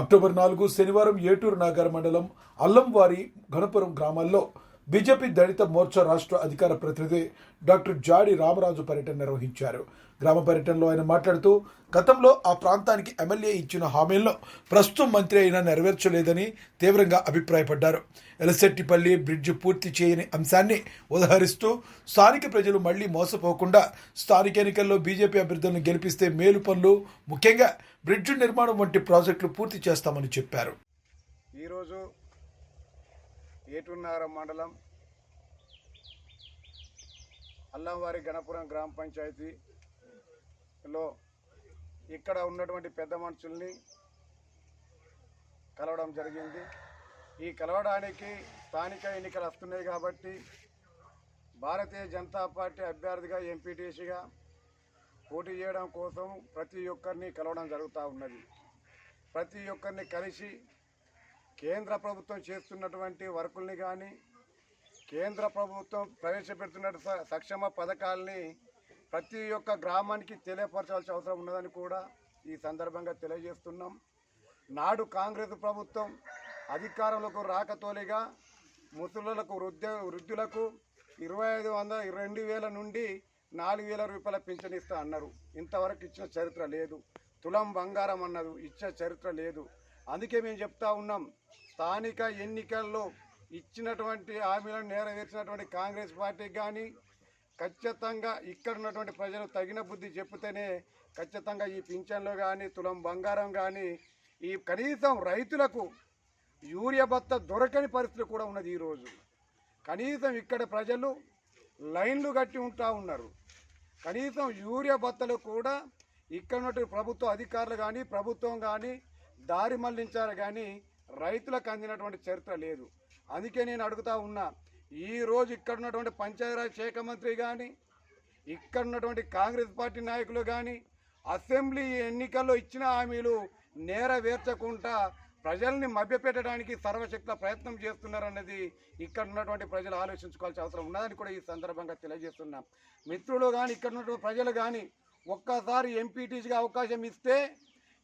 October నాలుగు శనివారం ఏటూరు నాగర్ మండలం అల్లంవారి గణపురం గ్రామాల్లో బీజేపీ దళిత మోర్చా రాష్ట్ర అధికార ప్రతినిధి డాక్టర్ జాడి రామరాజు పర్యటన నిర్వహించారు. గ్రామ పర్యటనలో ఆయన మాట్లాడుతూ గతంలో ఆ ప్రాంతానికి ఎమ్మెల్యే ఇచ్చిన హామీలను ప్రస్తుతం మంత్రి అయినా నెరవేర్చలేదని తీవ్రంగా అభిప్రాయపడ్డారు. ఎలసెట్టిపల్లి బ్రిడ్జ్ పూర్తి చేయని అంశాన్ని ఉదహరిస్తూ స్థానిక ప్రజలు మళ్ళీ మోసపోకుండా స్థానిక ఎన్నికల్లో బీజేపీ అభ్యర్థులను గెలిపిస్తే మేలు పనులు ముఖ్యంగా బ్రిడ్జ్ నిర్మాణం వంటి ప్రాజెక్టులు పూర్తి చేస్తామని చెప్పారు. ఈరోజు ఏటున్నర మండలం అల్లంవారి గణపురం గ్రామ పంచాయతీలో ఇక్కడ ఉన్నటువంటి పెద్ద మనుషుల్ని కలవడం జరిగింది. ఈ కలవడానికి స్థానిక ఎన్నికలు వస్తున్నాయి కాబట్టి భారతీయ జనతా పార్టీ అభ్యర్థిగా ఎంపీటీసీగా పోటీ చేయడం కోసం ప్రతి ఒక్కరిని కలవడం జరుగుతూ ఉన్నది. ప్రతి ఒక్కరిని కలిసి కేంద్ర ప్రభుత్వం చేస్తున్నటువంటి వర్కుల్ని కానీ కేంద్ర ప్రభుత్వం ప్రవేశపెడుతున్న సక్షమ పథకాలని పథకాల్ని ప్రతి ఒక్క గ్రామానికి తెలియపరచాల్సిన అవసరం ఉన్నదని కూడా ఈ సందర్భంగా తెలియజేస్తున్నాం. నాడు కాంగ్రెస్ ప్రభుత్వం అధికారంలోకి రాకతోలిగా ముసలులకు వృద్ధ వృద్ధులకు ఇరవై ఐదు వందల రెండు వేల నుండి నాలుగు వేల రూపాయల పింఛన్ ఇస్తా అన్నారు. ఇంతవరకు ఇచ్చిన చరిత్ర లేదు. తులం బంగారం అన్నది ఇచ్చిన చరిత్ర లేదు. అందుకే మేము చెప్తా ఉన్నాం స్థానిక ఎన్నికల్లో ఇచ్చినటువంటి హామీలను నెరవేర్చినటువంటి కాంగ్రెస్ పార్టీకి కానీ ఖచ్చితంగా ఇక్కడ ఉన్నటువంటి ప్రజలు తగిన బుద్ధి చెప్తేనే ఖచ్చితంగా ఈ పింఛన్లు కానీ తులం బంగారం కానీ ఈ కనీసం రైతులకు యూరియా బత్త దొరకని పరిస్థితి కూడా ఉన్నది ఈరోజు. కనీసం ఇక్కడ ప్రజలు లైన్లు కట్టి ఉంటా ఉన్నారు. కనీసం యూరియా బత్తలు కూడా ఇక్కడ ఉన్నటువంటి ప్రభుత్వ అధికారులు కానీ ప్రభుత్వం కానీ దారి మళ్ళించారు కానీ రైతులకు అందినటువంటి చరిత్ర లేదు. అందుకే నేను అడుగుతా ఉన్నా ఈ రోజు ఇక్కడ ఉన్నటువంటి పంచాయతీరాజ్ శాఖ మంత్రి కానీ ఇక్కడ ఉన్నటువంటి కాంగ్రెస్ పార్టీ నాయకులు కానీ అసెంబ్లీ ఎన్నికల్లో ఇచ్చిన హామీలు నేరవేర్చకుండా ప్రజల్ని మభ్యపెట్టడానికి సర్వశక్తుల ప్రయత్నం చేస్తున్నారన్నది ఇక్కడ ఉన్నటువంటి ప్రజలు ఆలోచించుకోవాల్సిన అవసరం ఉన్నదని కూడా ఈ సందర్భంగా తెలియజేస్తున్నాం. మిత్రులు కానీ ఇక్కడ ఉన్నటువంటి ప్రజలు కానీ ఒక్కసారి ఎంపీటీసీగా అవకాశం ఇస్తే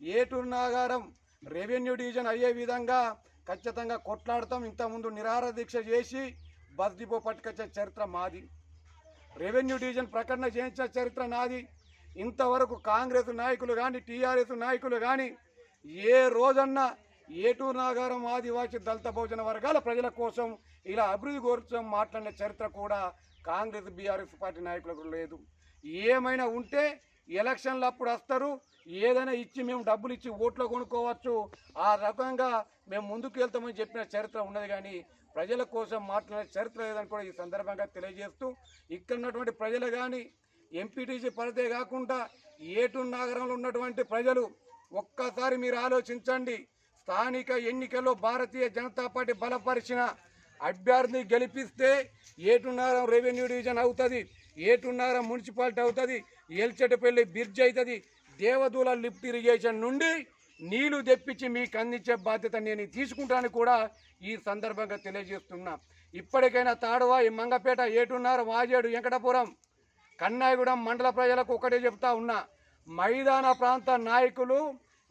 ఏటూరు నాగారం రెవెన్యూ డివిజన్ అయ్యే విధంగా ఖచ్చితంగా కొట్లాడతాం. ఇంతకుముందు నిరాహార దీక్ష చేసి బస్ డిపో పట్టుకొచ్చే చరిత్ర మాది. రెవెన్యూ డివిజన్ ప్రకటన చేయించిన చరిత్ర నాది. ఇంతవరకు కాంగ్రెస్ నాయకులు కానీ టీఆర్ఎస్ నాయకులు కానీ ఏ రోజన్నా ఏటూరు నాగారం ఆదివాసి దళిత భోజన వర్గాల ప్రజల కోసం ఇలా అభివృద్ధి కోసం మాట్లాడిన చరిత్ర కూడా కాంగ్రెస్ బీఆర్ఎస్ పార్టీ నాయకులకు లేదు. ఏమైనా ఉంటే ఎలక్షన్లు అప్పుడు వస్తారు. ఏదైనా ఇచ్చి మేము డబ్బులు ఇచ్చి ఓట్లు కొనుక్కోవచ్చు. ఆ రకంగా మేము ముందుకు వెళ్తామని చెప్పిన చరిత్ర ఉన్నది కానీ ప్రజల కోసం మాట్లాడే చరిత్ర లేదని కూడా ఈ సందర్భంగా తెలియజేస్తూ ఇక్కడ ఉన్నటువంటి ప్రజలు కానీ ఎంపీటీసీ పరిధే కాకుండా ఏటూరు నగరంలో ఉన్నటువంటి ప్రజలు ఒక్కసారి మీరు ఆలోచించండి. స్థానిక ఎన్నికల్లో భారతీయ జనతా పార్టీ బలపరిచిన అభ్యర్థిని గెలిపిస్తే ఏటున్నారం రెవెన్యూ డివిజన్ అవుతుంది ఏటున్నారం మున్సిపాలిటీ అవుతుంది ఎల్చెటపల్లి బ్రిడ్జ్ అవుతుంది దేవదూల లిఫ్ట్ ఇరిగేషన్ నుండి నీళ్ళు తెప్పించి మీకు అందించే బాధ్యత నేను తీసుకుంటాను కూడా ఈ సందర్భంగా తెలియజేస్తున్నా. ఇప్పటికైనా తాడువాయి మంగపేట ఏటున్నారు వాజేడు వెంకటపురం కన్నాయగూడెం మండల ప్రజలకు ఒకటే చెప్తా ఉన్నా మైదాన ప్రాంత నాయకులు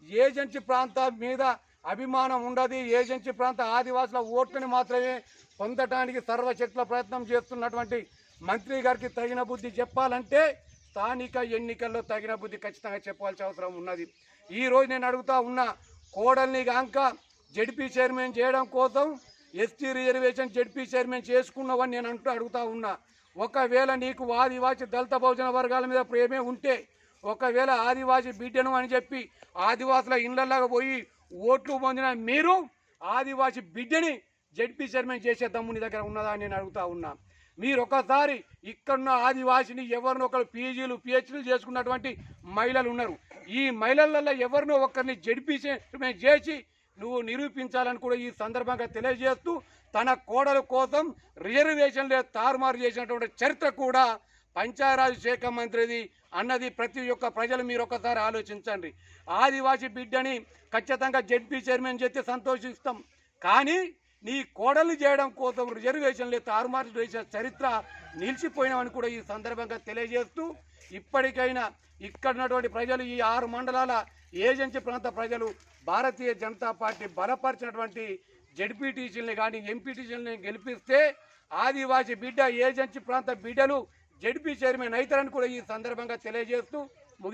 ఏజెన్సీ ప్రాంతం మీద అభిమానం ఉండదు. ఏజెన్సీ ప్రాంత ఆదివాసుల ఓట్లని మాత్రమే పొందటానికి సర్వశక్తుల ప్రయత్నం చేస్తున్నటువంటి మంత్రి గారికి తగిన బుద్ధి చెప్పాలంటే స్థానిక ఎన్నికల్లో తగిన బుద్ధి ఖచ్చితంగా చెప్పాల్సిన అవసరం ఉన్నది. ఈరోజు నేను అడుగుతా ఉన్న కోడల్ని గాంక జడ్పీ చైర్మన్ చేయడం కోసం ఎస్టీ రిజర్వేషన్ జడ్పీ చైర్మన్ చేసుకున్నావని నేను అంటూ అడుగుతా ఉన్నా. ఒకవేళ నీకు ఆదివాసి దళిత బహుజన వర్గాల మీద ప్రేమే ఉంటే ఒకవేళ ఆదివాసి బిడ్డను అని చెప్పి ఆదివాసుల ఇళ్ళలాగా పోయి ఓట్లు పొందిన మీరు ఆదివాసి బిడ్డని జడ్పీ చైర్మన్ చేసే దమ్ముని దగ్గర ఉన్నదా అని నేను అడుగుతా ఉన్నా. మీరు ఒకసారి ఇక్కడున్న ఆదివాసిని ఎవరినో ఒకరు పీజీలు పిహెచ్డీలు చేసుకున్నటువంటి మహిళలు ఉన్నారు. ఈ మహిళలలో ఎవరినో ఒకరిని జడ్పీ చైర్మన్ చేసి నువ్వు నిరూపించాలని కూడా ఈ సందర్భంగా తెలియజేస్తూ తన కోడల కోసం రిజర్వేషన్లే తారుమారు చేసినటువంటి చరిత్ర కూడా పంచాయరాజ్ శాఖ మంత్రిది అన్నది ప్రతి ఒక్క ప్రజలు మీరు ఒకసారి ఆలోచించండి. ఆదివాసి బిడ్డని ఖచ్చితంగా జడ్పీ చైర్మన్ చేస్తే సంతోషిస్తాం. కానీ నీ కోడలు చేయడం కోసం రిజర్వేషన్లు తారుమారు చేసిన చరిత్ర నిలిచిపోయినామని కూడా ఈ సందర్భంగా తెలియజేస్తూ ఇప్పటికైనా ఇక్కడ ఉన్నటువంటి ప్రజలు ఈ ఆరు మండలాల ఏజెన్సీ ప్రాంత ప్రజలు భారతీయ జనతా పార్టీ బలపరిచినటువంటి జడ్పీటీసీలని కానీ ఎంపీటీసీలని గెలిపిస్తే ఆదివాసీ బిడ్డ ఏజెన్సీ ప్రాంత బిడ్డలు జెడ్పీ చైర్మన్ అవుతారని కూడా ఈ సందర్భంగా తెలియజేస్తూ